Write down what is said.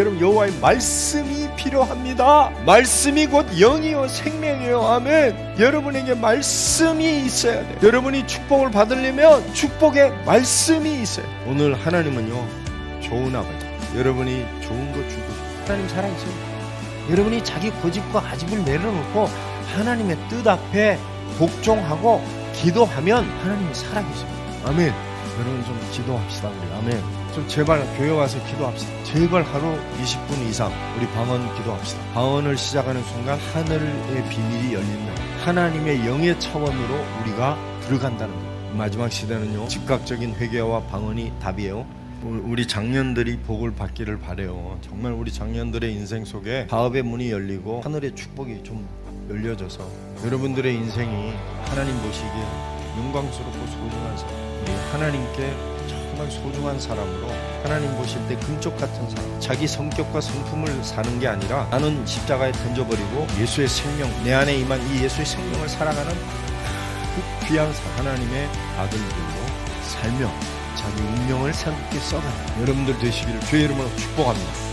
여러분 여호와의 말씀이 필요합니다. 말씀이 곧 영이요 생명이요. 아멘. 여러분에게 말씀이 있어야 돼. 여러분이 축복을 받으려면 축복의 말씀이 있어요. 오늘 하나님은요 좋은 아버지. 여러분이 좋은 거 주고 싶어요. 하나님 살아있어요. 여러분이 자기 고집과 아집을 내려놓고 하나님의 뜻 앞에 복종하고 기도하면 하나님이 살아계십니다. 아멘. 여러분 좀 기도합시다 우리. 아멘. 좀 제발 교회 와서 기도합시다. 제발 하루 20분 이상 우리 방언 기도합시다. 방언을 시작하는 순간 하늘의 비밀이 열린다. 하나님의 영의 차원으로 우리가 들어간다는 거예요. 마지막 시대는요. 즉각적인 회개와 방언이 답이에요. 우리 장년들이 복을 받기를 바래요. 정말 우리 장년들의 인생 속에 사업의 문이 열리고 하늘의 축복이 좀 열려져서 여러분들의 인생이 하나님 보시기에 영광스럽고 소중한 사람, 우리 하나님께 정말 소중한 사람으로 하나님 보실 때 금쪽 같은 사람, 자기 성격과 성품을 사는 게 아니라 나는 십자가에 던져버리고 예수의 생명, 내 안에 임한 이 예수의 생명을 살아가는 그 귀한 사 하나님의 아들들로 살며 자기 운명을 새롭게 써가는 여러분들 되시기를 주의 이름으로 축복합니다.